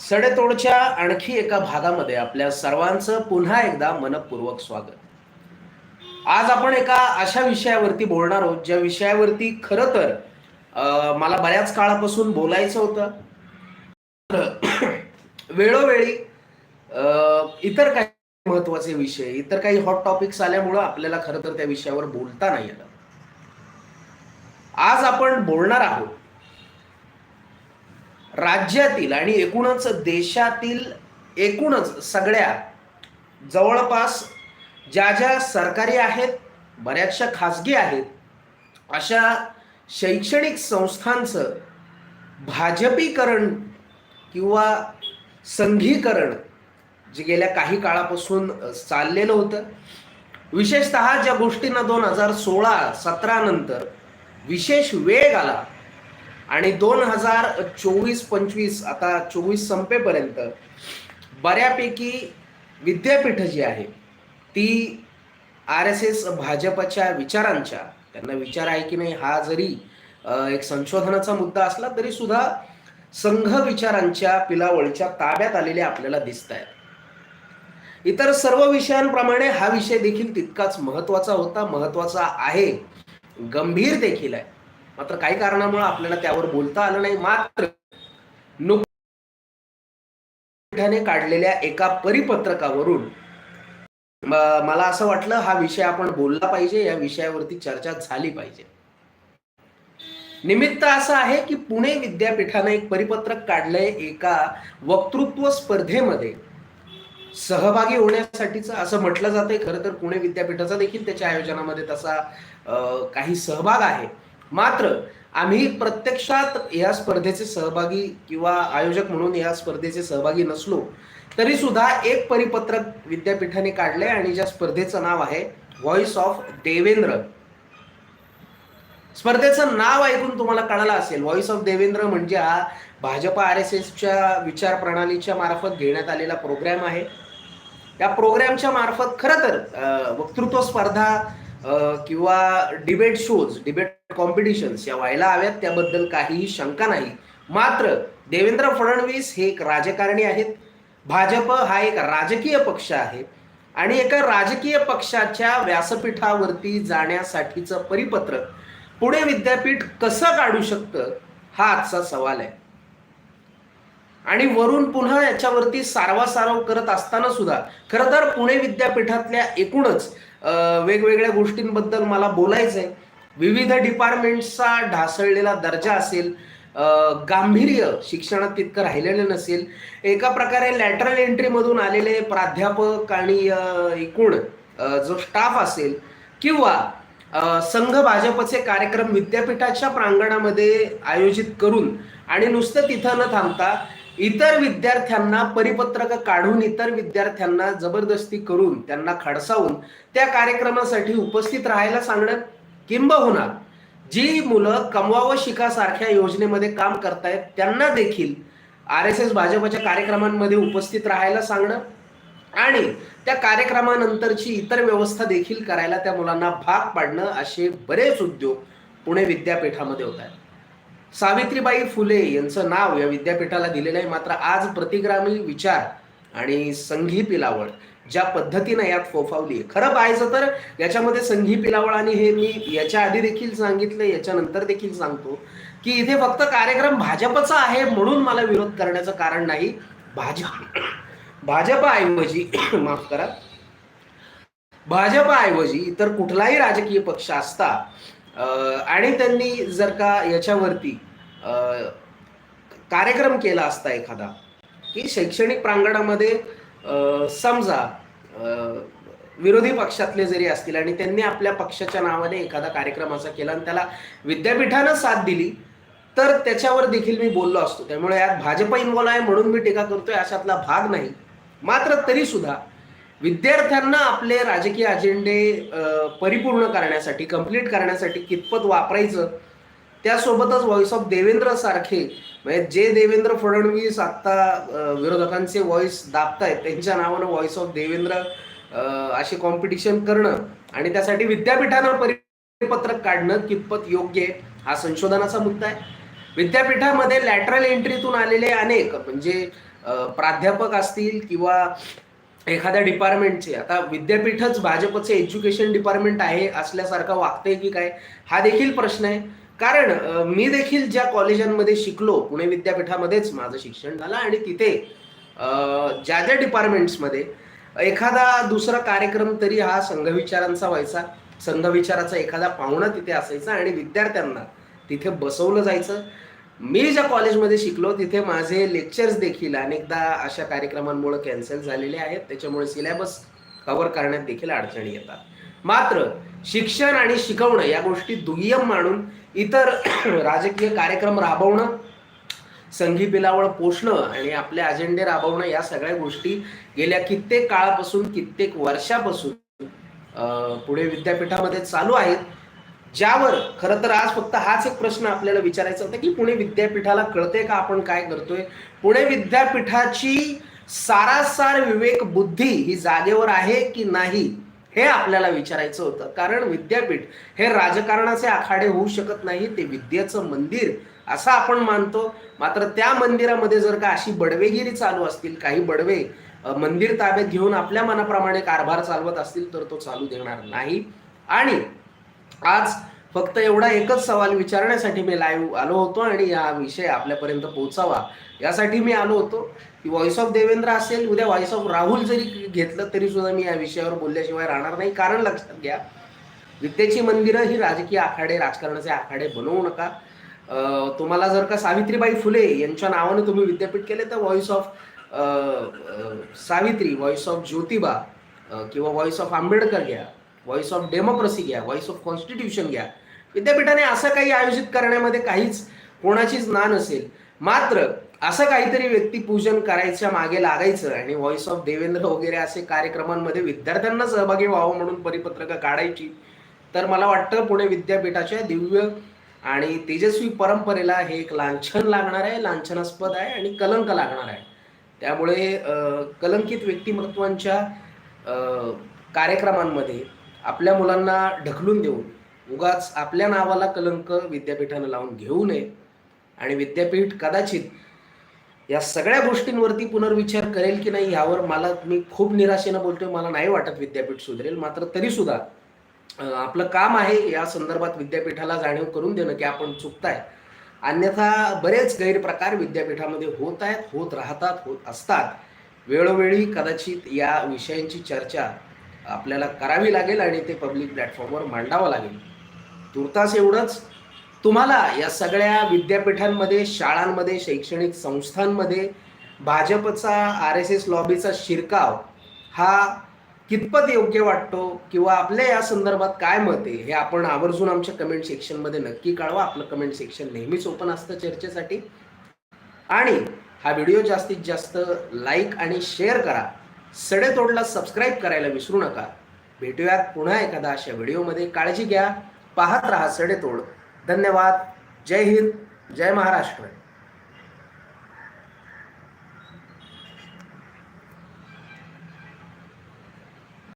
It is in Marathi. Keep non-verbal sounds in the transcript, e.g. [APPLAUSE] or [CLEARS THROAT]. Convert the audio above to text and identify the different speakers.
Speaker 1: सडेतोडच्या आणखी एका भागामध्ये आपल्या सर्वांचं पुन्हा एकदा मनपूर्वक स्वागत. आज आपण एका अशा विषयावरती बोलणार आहोत ज्या विषयावरती खरं तर अं, मला बऱ्याच काळापासून बोलायचं होतं. वेळोवेळी अं, इतर काही महत्त्वाचे विषय इतर काही हॉट टॉपिक्स आल्यामुळं आपल्याला खरं तर त्या विषयावर बोलता नाही आलं. आज आपण बोलणार आहोत राज्यातील आणि एकूणच देशातील एकूणच सगळ्या जवळपास ज्या ज्या सरकारी आहेत बऱ्याचशा खाजगी आहेत अशा शैक्षणिक संस्थांचं भाजपीकरण किंवा संघीकरण जे गेल्या काही काळापासून चाललेलं होतं. विशेषतः ज्या गोष्टींना दोन हजार सोळा सतरा नंतर विशेष वेग आला आणि दोन हजार चोवीस पंचवीस आता चोवीस संपेपर्यंत बऱ्यापैकी विद्यापीठ जी आहे ती आर एस एस भाजपच्या विचारांच्या त्यांना विचार आहे की नाही हा जरी एक संशोधनाचा मुद्दा असला तरी सुद्धा संघ विचारांच्या पिलावळच्या ताब्यात आलेले आपल्याला दिसत आहेत इतर सर्व विषयांप्रमाणे हा विषय देखील तितकाच महत्त्वाचा होता महत्त्वाचा आहे गंभीर देखील आहे. मात्र काही कारणामुळे आपल्याला त्यावर बोलता आलं नाही. मात्र नुकत्याने काढलेल्या एका परिपत्रकावरून मला असं वाटलं हा विषय आपण बोलला पाहिजे या विषयावरती चर्चा झाली पाहिजे. निमित्त असं आहे की पुणे विद्यापीठाने एक परिपत्रक काढलंय एका वक्तृत्व स्पर्धेमध्ये. सहभागी होण्यासाठीचं असं म्हटलं जातंय. खरं तर पुणे विद्यापीठाचा देखील त्याच्या आयोजनामध्ये तसा काही सहभाग आहे. मात्र आम्ही प्रत्यक्षात या स्पर्धेचे सहभागी किंवा आयोजक म्हणून या स्पर्धेचे सहभागी नसलो तरी सुद्धा एक परिपत्रक विद्यापीठाने काढले आणि ज्या स्पर्धेचं नाव आहे व्हॉइस ऑफ देवेंद्र स्पर्धेचं नाव ऐकून तुम्हाला कळालं असेल व्हॉइस ऑफ देवेंद्र म्हणजे हा भाजपा आर एस एसच्या विचार प्रणालीच्या मार्फत घेण्यात आलेला प्रोग्राम आहे. या प्रोग्रामच्या मार्फत खरं तर वक्तृत्व स्पर्धा किंवा डिबेट शोज डिबेट कॉम्पिटिशन्स या व्हायला हव्यात. त्याबद्दल काहीही शंका नाही. मात्र देवेंद्र फडणवीस हे एक राजकारणी आहेत. भाजप हा एक राजकीय पक्ष आहे. आणि एका राजकीय पक्षाच्या व्यासपीठावरती जाण्यासाठीचं परिपत्रक पुणे विद्यापीठ कसं काढू शकतं हा आजचा सवाल आहे. आणि वरून पुन्हा याच्यावरती सारवासारव करत असताना सुद्धा खरं तर पुणे विद्यापीठातल्या एकूणच वेगवेगळ्या गोष्टींबद्दल मला बोलायचं आहे विविध डिपार्टमेंट्सचा ढासळलेला दर्जा असेल गांभीर्य शिक्षणात तितकं राहिलेलं नसेल एका प्रकारे लॅटरल एंट्रीमधून आलेले प्राध्यापक आणि एकूण जो स्टाफ असेल किंवा संघ भाजपचे कार्यक्रम विद्यापीठाच्या प्रांगणामध्ये आयोजित करून आणि नुसतं तिथं न थांबता इतर विद्यार्थ्यांना परिपत्रक काढून इतर विद्यार्थ्यांना जबरदस्ती करून त्यांना खडसावून त्या कार्यक्रमासाठी उपस्थित राहायला सांगणं किंबहुना जी मुलं कमवा वशिखासारख्या योजनेमध्ये काम करतायत त्यांना देखील आर एस एस भाजपच्या कार्यक्रमांमध्ये उपस्थित राहायला सांगणं आणि त्या कार्यक्रमानंतरची इतर व्यवस्था देखील करायला त्या मुलांना भाग पाडणं असे बरेच उद्योग पुणे विद्यापीठामध्ये होत आहेत. सावित्रीबाई फुले यांचं नाव या विद्यापीठाला दिलेलं आहे. मात्र आज प्रतिग्रामी विचार आणि संघी पिलावळ ज्या पद्धतीनं यात फोफावली आहे. खरं पाहायचं तर याच्यामध्ये संघी पिलावळ आणि हे मी याच्या आधी देखील सांगितलं याच्यानंतर देखील सांगतो की इथे फक्त कार्यक्रम भाजपचा आहे म्हणून मला विरोध करण्याचं कारण नाही. भाजप भाजपऐवजी [COUGHS] माफ करा भाजपाऐवजी इतर कुठलाही राजकीय पक्ष असता आणि त्यांनी जर का याच्यावरती कार्यक्रम केला असता एखादा की शैक्षणिक प्रांगणामध्ये समजा विरोधी पक्षातले जरी असतील आणि त्यांनी आपल्या पक्षाच्या नावाने एखादा कार्यक्रम असा केला आणि त्याला विद्यापीठानं साथ दिली तर त्याच्यावर देखील मी बोललो असतो. त्यामुळे यात भाजप इन्व्हॉल्व आहे म्हणून मी टीका करतोय अशातला भाग नाही. मात्र तरी सुद्धा विद्यार्थ्यांना आपले राजकीय अजेंडे परिपूर्ण करण्यासाठी कंप्लीट करण्यासाठी कितपत वापरायचं त्यासोबतच व्हॉइस ऑफ देवेंद्र सारखे म्हणजे जे देवेंद्र फडणवीस आता विरोधकांचे व्हॉइस दाबतायत त्यांच्या नावानं व्हॉइस ऑफ देवेंद्र असे कॉम्पिटिशन करणं आणि त्यासाठी विद्यापीठानं परिपत्रक काढणं कितपत योग्य आहे हा संशोधनाचा मुद्दा आहे. विद्यापीठामध्ये लॅटरल एंट्रीतून आलेले अनेक म्हणजे प्राध्यापक असतील किंवा एखाद्या डिपार्टमेंटचे आता विद्यापीठच भाजपचे एज्युकेशन डिपार्टमेंट आहे असल्यासारखं वागतंय की काय हा देखील प्रश्न आहे. कारण मी देखील ज्या कॉलेजांमध्ये शिकलो पुणे विद्यापीठामध्येच माझं शिक्षण झालं आणि तिथे ज्या ज्या डिपार्टमेंट्समध्ये एखादा दुसरा कार्यक्रम तरी हा संघविचारांचा व्हायचा संघविचाराचा एखादा पाहुणा तिथे असायचा आणि विद्यार्थ्यांना तिथे बसवलं जायचं. मी ज्या कॉलेजमध्ये शिकलो तिथे माझे लेक्चर्स देखील अनेकदा अशा कार्यक्रमांमुळे कॅन्सल झालेले आहेत. त्याच्यामुळे सिलेबस कव्हर करण्यात देखील अडचणी येतात. मात्र शिक्षण आणि शिकवणं या गोष्टी दुय्यम मानून इतर [CLEARS THROAT] राजकीय कार्यक्रम राबवणं संघी बिलावळ पोषणं आणि आपले अजेंडे राबवणं या सगळ्या गोष्टी गेल्या कित्येक काळापासून कित्येक वर्षापासून पुढे विद्यापीठामध्ये चालू आहेत. ज्यावर खरं तर आज फक्त हाच एक प्रश्न आपल्याला विचारायचा होता की पुणे विद्यापीठाला कळते का आपण काय करतोय? पुणे विद्यापीठाची सारासार विवेक बुद्धी ही जागेवर आहे की नाही हे आपल्याला विचारायचं होतं. कारण विद्यापीठ हे राजकारणाचे आखाडे होऊ शकत नाही ते विद्येचं मंदिर असं आपण मानतो. मात्र त्या मंदिरामध्ये जर का अशी बडवेगिरी चालू असतील काही बडवे मंदिर ताब्यात घेऊन आपल्या मनाप्रमाणे कारभार चालवत असतील तर तो चालू देणार नाही. आणि आज फक्त एवढा एकच सवाल विचारण्यासाठी मी लाईव्ह आलो होतो आणि हा विषय आपल्यापर्यंत पोहोचावा यासाठी मी आलो होतो. की व्हॉइस ऑफ देवेंद्र असेल उद्या व्हॉइस ऑफ राहुल जरी घेतलं तरी सुद्धा मी या विषयावर बोलल्याशिवाय राहणार नाही. कारण लक्षात घ्या विद्येची मंदिरं ही राजकीय आखाडे राजकारणाचे आखाडे बनवू नका. तुम्हाला जर का सावित्रीबाई फुले यांच्या नावाने तुम्ही विद्यापीठ केले तर voice of Savitri voice of Jyotiba किंवा व्हॉइस ऑफ आंबेडकर घ्या. व्हॉइस ऑफ डेमोक्रेसी घ्या व्हॉइस ऑफ कॉन्स्टिट्यूशन घ्या. विद्यापीठाने असं काही आयोजित करण्यामध्ये काहीच कोणाचीच ना नसेल. मात्र असं काहीतरी व्यक्तिपूजन करायच्या मागे लागायचं आणि व्हॉइस ऑफ देवेंद्र वगैरे असे कार्यक्रमांमध्ये विद्यार्थ्यांना सहभागी व्हावं म्हणून परिपत्रकं काढायची तर मला वाटतं पुणे विद्यापीठाच्या दिव्य आणि तेजस्वी परंपरेला हे एक लांछन लागणार आहे लांछनास्पद आहे आणि कलंक लागणार आहे. त्यामुळे कलंकित व्यक्तिमत्वांच्या कार्यक्रमांमध्ये आपल्या मुलांना ढकलून देऊन उगाच आपल्या नावाला कलंक विद्यापीठानं लावून घेऊ नये. आणि विद्यापीठ कदाचित या सगळ्या गोष्टींवरती पुनर्विचार करेल की नाही यावर मला मी खूप निराशेनं बोलतोय मला नाही वाटत विद्यापीठ सुधरेल. मात्र तरी सुद्धा आपलं काम आहे या संदर्भात विद्यापीठाला जाणीव करून देणं की आपण चुकताय. अन्यथा बरेच गैरप्रकार विद्यापीठामध्ये होत आहेत होत राहतात होत असतात. वेळोवेळी कदाचित या विषयांची चर्चा आपल्याला करावी लागेल आणि ते पब्लिक प्लॅटफॉर्मवर मांडावं लागेल. तुर्तास एवढंच तुम्हाला या सगळ्या विद्यापीठांमध्ये शाळांमध्ये शैक्षणिक संस्थांमध्ये भाजपचा आर एस एस लॉबीचा शिरकाव हा कितपत योग्य वाटतो किंवा आपल्या या संदर्भात काय मत आहे हे आपण आवर्जून आमच्या कमेंट सेक्शनमध्ये नक्की कळवा आपलं कमेंट सेक्शन नेहमीच ओपन असतं चर्चेसाठी. आणि हा व्हिडिओ जास्तीत जास्त लाईक आणि शेअर करा. सडेतोडला सबस्क्राईब करायला विसरू नका. भेटूयात पुन्हा एखादा अशा व्हिडिओमध्ये. काळजी घ्या. पाहत राहा सडेतोड. धन्यवाद. जय हिंद. जय महाराष्ट्र.